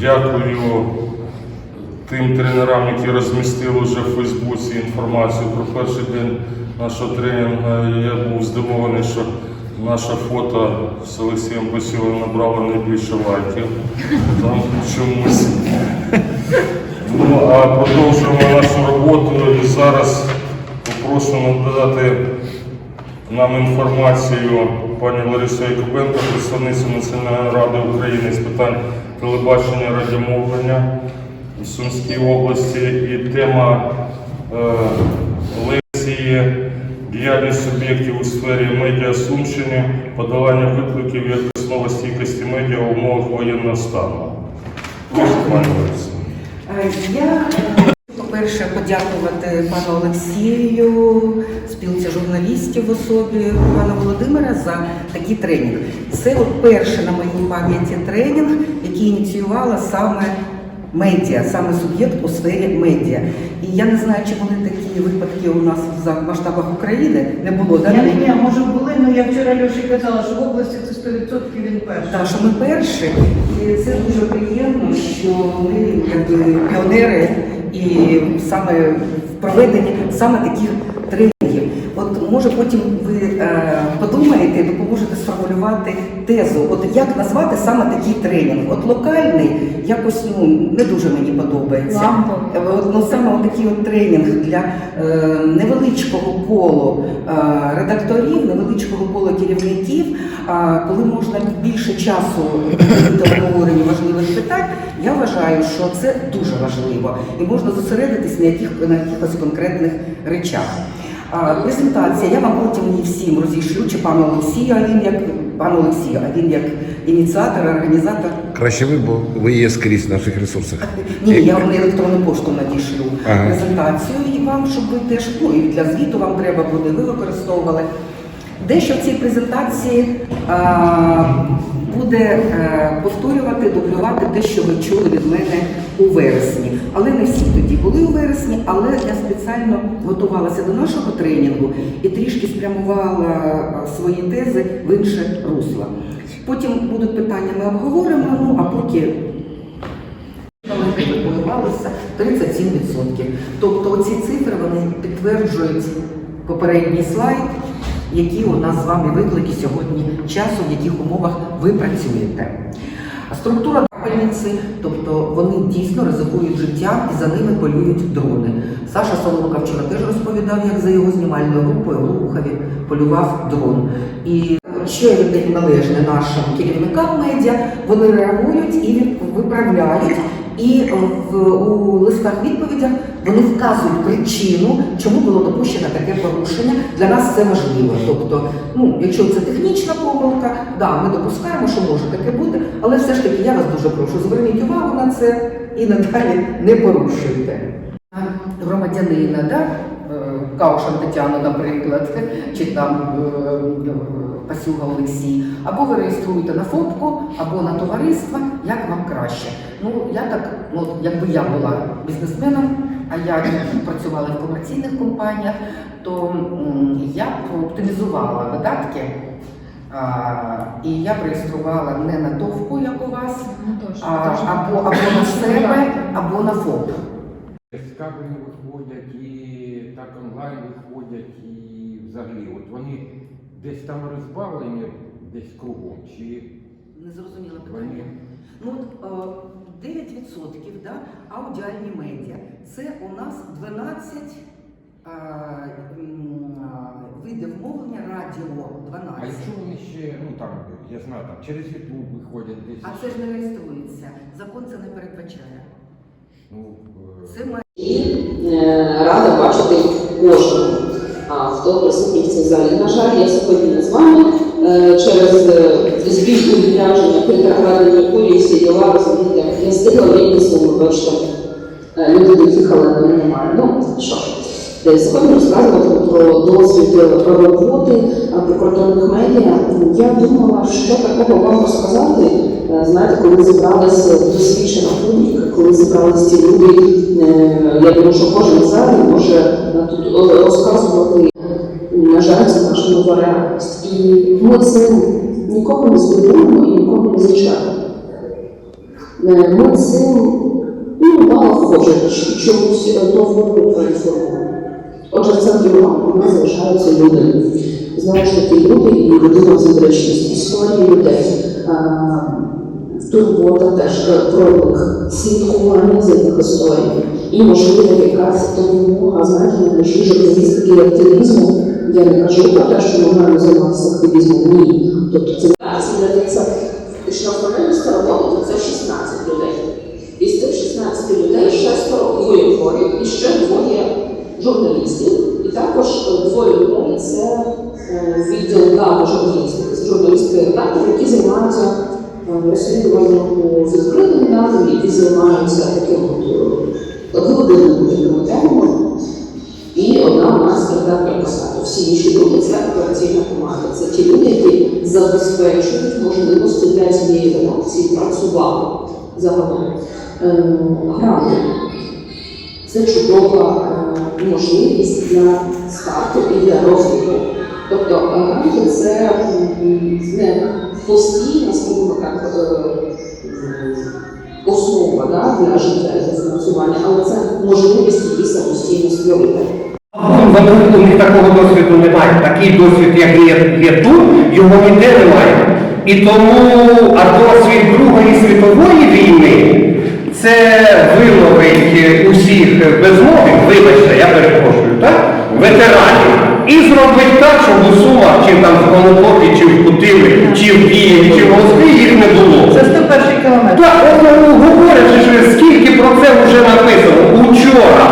Дякую тим тренерам, які розмістили вже в Фейсбуці інформацію про перший день нашого тренінгу. Я був здивований, що наше фото з Олексієм Посілом набрало найбільше лайків. Там чомусь. Ну, а продовжуємо нашу роботу і зараз попрошу надати нам інформацію пані Ларису Якубенко, представницю Національної ради України з питань телебачення радіомовлення в Сумській області. І тема е, лекції діяльність суб'єктів у сфері медіа Сумщини, подолання викликів як основа стійкості медіа в умовах воєнного стану. Прошу, пані Ларисо. Е, Я е, по-перше подякувати пану Олексію, журналістів в особі пана Володимира за такий тренінг. Це от перший на моїй пам'яті тренінг, який ініціювала саме медіа, саме суб'єкт у сфері медіа. І я не знаю, чи були такі випадки у нас в масштабах України. Не було да? Я не може були, але я вчора Льоші казала, що в області це 100% він перший. Так, що ми перші, і це дуже приємно, що ми якби піонери і саме в проведенні саме таких може потім ви е, подумаєте, допоможете сформулювати тезу. От як назвати саме такий тренінг? От локальний якось ну не дуже мені подобається. Е, от, Ну саме от такий от тренінг для е, невеличкого колу е, редакторів, невеличкого кола керівників, а коли можна більше часу приділити обговоренню важливих питань, я вважаю, що це дуже важливо і можна зосередитись на яких на якихось конкретних речах. Презентація, я вам потім її всім розійшлю, чи пану Олексію, а він як пан Олексій, а він як ініціатор, організатор. Краще ви, бо ви є скрізь в наших ресурсах. Ні, я вам на електронну пошту надішлю Ага. презентацію і вам, щоб ви теж, ну і для звіту вам треба буде, ви використовували. Дещо в цій презентації а, буде е, повторювати, дублювати те, що ви чули від мене у вересні. Але не всі тоді були у вересні, але я спеціально готувалася до нашого тренінгу і трішки спрямувала е, свої тези в інше русло. Потім будуть питання, ми обговоримо, ну а поки Рахувалося 37%. Тобто ці цифри вони підтверджують попередній слайд, які у нас з вами виклики сьогодні часу, в яких умовах ви працюєте. Структура капельниці, тобто вони дійсно ризикують життям і за ними полюють дрони. Саша Соломка вчора теж розповідав, як за його знімальною групою в Глухові полював дрон. І що я належне нашим керівникам медіа, вони реагують і виправляють. І в у листах відповідях вони вказують причину, чому було допущено таке порушення. Для нас це важливо. Тобто, ну якщо це технічна помилка, да, ми допускаємо, що може таке бути, але все ж таки я вас дуже прошу, зверніть увагу на це і надалі не порушуйте. Громадянина, да? Е, Каушан Тетяна, наприклад, чи там е, Пасюга Олексій, або ви реєструєте на ФОПку, або на товариство, як вам краще. Ну, я так, ну, якби я була бізнесменом, а я працювала в комерційних компаніях, то я б оптимізувала видатки. А, і я б реєструвала не на ТОВку, як у вас, а, або, або на себе, або на ФОП. З виходять і так онлайн виходять, і взагалі, от вони десь там розбавлені, десь кругом, чи Не зрозуміла вони питання. Ну, от, е, 9% да, аудіальні медіа. Це у нас 12 е, м, а, видів мовлення радіо А 12. якщо вони ще, ну там, я знаю, там через YouTube виходять десь. А це ж не реєструється. Закон це не передбачає. Ну, е, Це має Е, бачити кожного, хто присутній в цій залі. На жаль, я сьогодні не з вами Е, через е, збіг у відрядження прикрадені кулі, всі діла, розумієте, не встигла вийти суму, бачите, люди доїхали, але немає. Ну, що ж. Е, Сьогодні розказувати про досвід е, роботи прикордонних медіа. Я думала, що такого вам розказати. Знаєте, коли зібралася досвідчена публіка, коли зібралися ці люди, е, я думаю, що кожен з може тут розказувати. На жаль, це наша нова реальність. І ми цим нікого не здивуємо і нікого не звичаємо. Е, Ми цим ну, налагоджуємо ч- чомусь новому трансформу. Отже, в центрі уваги залишаються люди. Знову ж таки, люди і людей. Е, Турбота теж про слідкування за їх. І, можливо, якась допомога, знаєте, на межі журналістики активізму. Я не кажу про те, що ми маємо займатися активізмом. Ні. Тобто це це фактично формальності роботи, це 16 людей. Із цих 16 людей шестеро воєнкорів і ще двоє журналістів. І також е, двоє людей це е, відділ дати журналістики, це журналістські редактори, які займаються е, розслідуванням у відкритим даним, які займаються таким е, такими темами. І одна у нас редактор посаду. Всі інші люди це операційна команда. Це ті люди, які забезпечують можливості для цієї редакції працювати загалом. Ем, це чудова е, можливість для старту і для розвитку. Тобто е, гранти це не постійна, скажімо так, е, основа да, для життя для фінансування, але це можливість її самостійно створити. Вони у них такого досвіду немає. Такий досвід, як є, є тут, його ніде немає. І тому, а досвід Другої світової війни це виловить е, усіх безмових, вибачте, я перепрошую, так? Ветеранів. Чи там в Конотопі, чи в Путилі, чи в Києві, чи в Москві їх не було. Це 101 кілометр. Так, ну, говорять, що скільки про це вже написано. Учора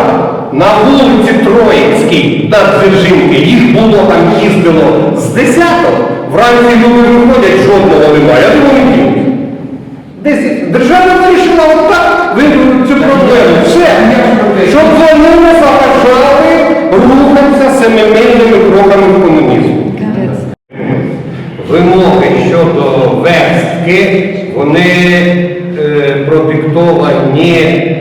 на вулиці Троїцькій над Дзержинки їх було там їздило з десяток. Вранці люди виходять, жодного немає. Я думаю, ні. Десь держава вирішила отак вирішити цю проблему. Все, щоб вони не заважали рухатися семимильними кроками в комунізм. Вимоги щодо верстки, вони е, продиктовані,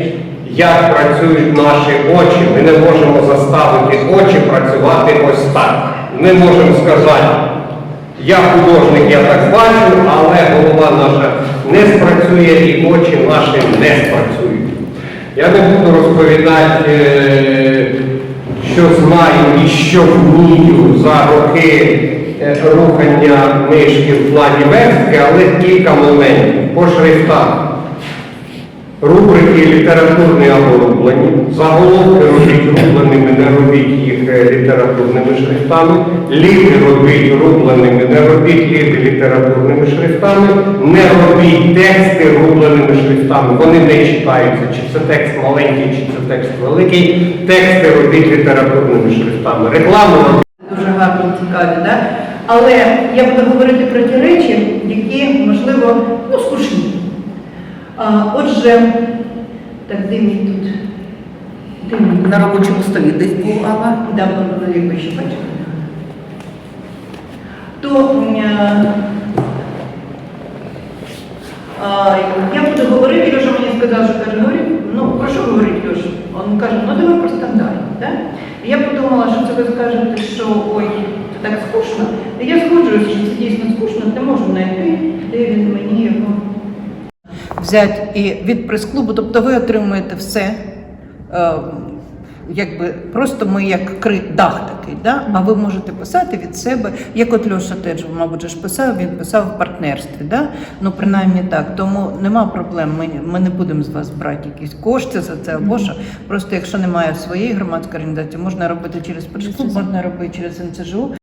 як працюють наші очі. Ми не можемо заставити очі працювати ось так. Ми можемо сказати, я художник, я так бачу, але голова наша не спрацює і очі наші не спрацюють. Я не буду розповідати, е, що знаю і що вмію за роки рухання книжки в плані верстки, але кілька моментів. По шрифтах. Рубрики літературні або рублені, заголовки робіть рубленими, не робіть їх е, літературними шрифтами, літи робіть рубленими, не робіть літи літературними шрифтами, не робіть тексти рубленими шрифтами, вони не читаються, чи це текст маленький, чи це текст великий, тексти робіть літературними шрифтами. Робіть Дуже гарні, цікаві, да? Але я буду говорити про ті речі, які, можливо, ну, скучні. А, отже, так дивні тут. Дивні. На робочому столі десь був Алла. Да, воно якби ще бачили. То е, а, я буду говорити, Леша мені сказав, що каже, говори, ну про що говорить Леша? Він каже, ну давай про стандарт. Да? І я подумала, що це ви скажете, що ой, скучно. Я згоджуюся, що це дійсно скучно, не можу знайти, де він мені його взяти і від прес-клубу, тобто ви отримуєте все. Е, якби просто ми як кри дах такий, да? а ви можете писати від себе, як от Льоша теж, мабуть, ж писав, він писав в партнерстві, да? ну принаймні так. Тому нема проблем. Ми, ми не будемо з вас брати якісь кошти за це, або що. Просто якщо немає своєї громадської організації, можна робити через прес-клуб, можна робити через НЦЖУ.